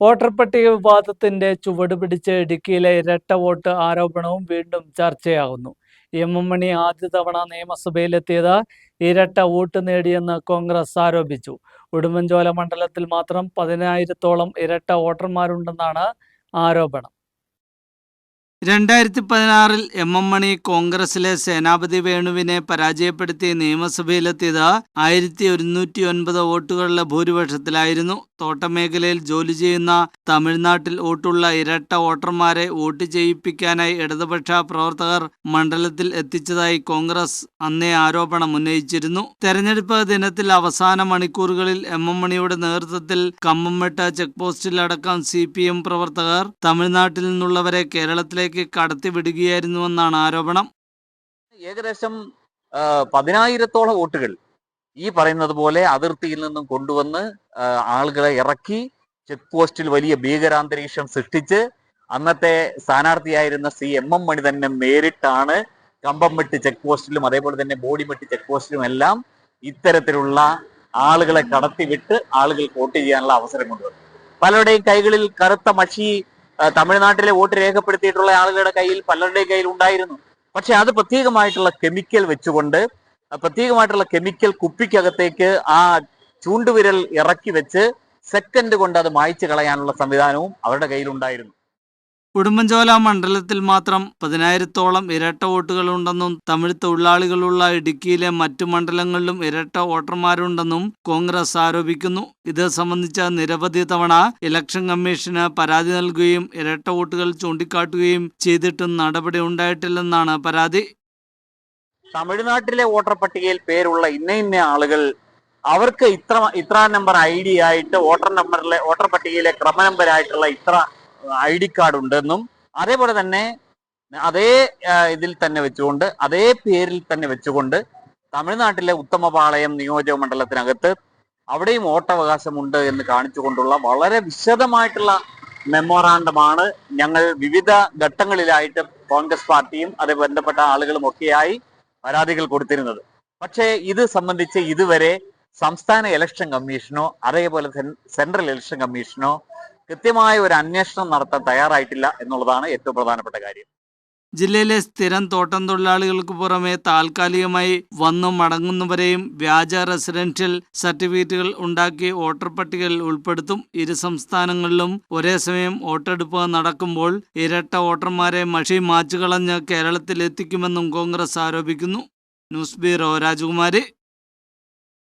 Voter പട്ടിക വിവാദത്തിന്റെ ചുവട് പിടിച്ച് ഇടുക്കിയിലെ ഇരട്ട വോട്ട് ആരോപണവും വീണ്ടും ചർച്ചയാകുന്നു എം എം മണി ആദ്യ തവണ നിയമസഭയിലെത്തിയത് ഇരട്ട വോട്ട് നേടിയെന്ന് കോൺഗ്രസ് ആരോപിച്ചു. ഉടുമ്പൻചോല മണ്ഡലത്തിൽ മാത്രം പതിനായിരത്തോളം ഇരട്ട വോട്ടർമാരുണ്ടെന്നാണ് ആരോപണം. രണ്ടായിരത്തി പതിനാറിൽ എം എം മണി കോൺഗ്രസിലെ സേനാപതി വേണുവിനെ പരാജയപ്പെടുത്തി നിയമസഭയിലെത്തിയത് ആയിരത്തി ഒരുന്നൂറ്റി ഒൻപത് വോട്ടുകളുടെ ഭൂരിപക്ഷത്തിലായിരുന്നു. തോട്ടമേഖലയിൽ ജോലി ചെയ്യുന്ന തമിഴ്നാട്ടിൽ വോട്ടുള്ള ഇരട്ട വോട്ടർമാരെ വോട്ട് ചെയ്യിപ്പിക്കാനായി ഇടതുപക്ഷ പ്രവർത്തകർ മണ്ഡലത്തിൽ എത്തിച്ചതായി കോൺഗ്രസ് അന്നേ ആരോപണം ഉന്നയിച്ചിരുന്നു. തെരഞ്ഞെടുപ്പ് ദിനത്തിൽ അവസാന മണിക്കൂറുകളിൽ എം എം മണിയുടെ നേതൃത്വത്തിൽ കമ്മംമെട്ട ചെക്ക് പോസ്റ്റിലടക്കം സി പി എം പ്രവർത്തകർ തമിഴ്നാട്ടിൽ നിന്നുള്ളവരെ കേരളത്തിലേക്ക് കടത്തിവിടുകയായിരുന്നുവെന്നാണ് ആരോപണം. ഏകദേശം പതിനായിരത്തോളം വോട്ടുകൾ ഈ പറയുന്നത് പോലെ അതിർത്തിയിൽ നിന്നും കൊണ്ടുവന്ന് ആളുകളെ ഇറക്കി ചെക്ക് പോസ്റ്റിൽ വലിയ ഭീകരാന്തരീക്ഷം സൃഷ്ടിച്ച് അന്നത്തെ സ്ഥാനാർത്ഥിയായിരുന്ന സി എം എം മണി തന്നെ നേരിട്ടാണ് കമ്പം വെട്ടി ചെക്ക് പോസ്റ്റിലും അതേപോലെ തന്നെ ബോഡി വെട്ടി ചെക്ക് പോസ്റ്റിലും എല്ലാം ഇത്തരത്തിലുള്ള ആളുകളെ കടത്തിവിട്ട് ആളുകൾ വോട്ട് ചെയ്യാനുള്ള അവസരം കൊണ്ടുവന്നു. പലരുടെയും കൈകളിൽ കറുത്ത മഷി തമിഴ്നാട്ടിലെ വോട്ട് രേഖപ്പെടുത്തിയിട്ടുള്ള ആളുകളുടെ കയ്യിൽ പലരുടെയും കയ്യിൽ ഉണ്ടായിരുന്നു. പക്ഷെ അത് പ്രത്യേകമായിട്ടുള്ള കെമിക്കൽ വെച്ചുകൊണ്ട് പ്രത്യേകമായിട്ടുള്ള കെമിക്കൽ കുപ്പിക്കകത്തേക്ക് ആ ചൂണ്ടുവിരൽ ഇറക്കി വെച്ച് സെക്കൻഡ് കൊണ്ട് അത് മായ്ച്ചു കളയാനുള്ള സംവിധാനവും അവരുടെ കയ്യിലുണ്ടായിരുന്നു. ഉടുമ്പൻചോല മണ്ഡലത്തിൽ മാത്രം പതിനായിരത്തോളം ഇരട്ട വോട്ടുകളുണ്ടെന്നും തമിഴ് തൊഴിലാളികളുള്ള ഇടുക്കിയിലെ മറ്റു മണ്ഡലങ്ങളിലും ഇരട്ട വോട്ടർമാരുണ്ടെന്നും കോൺഗ്രസ് ആരോപിക്കുന്നു. ഇത് സംബന്ധിച്ച നിരവധി തവണ ഇലക്ഷൻ കമ്മീഷന് പരാതി നൽകുകയും ഇരട്ട വോട്ടുകൾ ചൂണ്ടിക്കാട്ടുകയും ചെയ്തിട്ടും നടപടി ഉണ്ടായിട്ടില്ലെന്നാണ് പരാതി. തമിഴ്നാട്ടിലെ വോട്ടർ പട്ടികയിൽ പേരുള്ള ഇന്ന ഇന്ന ആളുകൾ അവർക്ക് ഇത്ര ഇത്ര നമ്പർ ഐ ഡി ആയിട്ട് വോട്ടർ നമ്പറിലെ വോട്ടർ പട്ടികയിലെ ക്രമ നമ്പരായിട്ടുള്ള ഇത്ര ഐ ഡി കാർഡ് ഉണ്ടെന്നും അതേപോലെ തന്നെ അതേ ഇതിൽ തന്നെ വെച്ചുകൊണ്ട് അതേ പേരിൽ തന്നെ വെച്ചുകൊണ്ട് തമിഴ്നാട്ടിലെ ഉത്തമപാളയം നിയോജക മണ്ഡലത്തിനകത്ത് അവിടെയും വോട്ടവകാശമുണ്ട് എന്ന് കാണിച്ചുകൊണ്ടുള്ള വളരെ വിശദമായിട്ടുള്ള മെമ്മോറാണ്ടമാണ് ഞങ്ങൾ വിവിധ ഘട്ടങ്ങളിലായിട്ട് കോൺഗ്രസ് പാർട്ടിയും അത് ബന്ധപ്പെട്ട ആളുകളും ഒക്കെയായി പരാതികൾ കൊടുത്തിരുന്നത്. പക്ഷേ ഇത് സംബന്ധിച്ച് ഇതുവരെ സംസ്ഥാന ഇലക്ഷൻ കമ്മീഷനോ അതേപോലെ സെൻട്രൽ ഇലക്ഷൻ കമ്മീഷനോ കൃത്യമായ ഒരു അന്വേഷണം നടത്താൻ തയ്യാറായിട്ടില്ല എന്നുള്ളതാണ് ഏറ്റവും പ്രധാനപ്പെട്ട കാര്യം. ജില്ലയിലെ സ്ഥിരം തോട്ടം തൊഴിലാളികൾക്ക് പുറമെ താൽക്കാലികമായി വന്നു മടങ്ങുന്നവരെയും വ്യാജ റെസിഡൻഷ്യൽ സർട്ടിഫിക്കറ്റുകൾ ഉണ്ടാക്കി വോട്ടർ പട്ടികയിൽ ഉൾപ്പെടുത്തും. ഇരു സംസ്ഥാനങ്ങളിലും ഒരേ സമയം വോട്ടെടുപ്പ് നടക്കുമ്പോൾ ഇരട്ട വോട്ടർമാരെ മഷി മാച്ചുകളഞ്ഞ് കേരളത്തിലെത്തിക്കുമെന്നും കോൺഗ്രസ് ആരോപിക്കുന്നു. ന്യൂസ് ബ്യൂറോ രാജകുമാരി.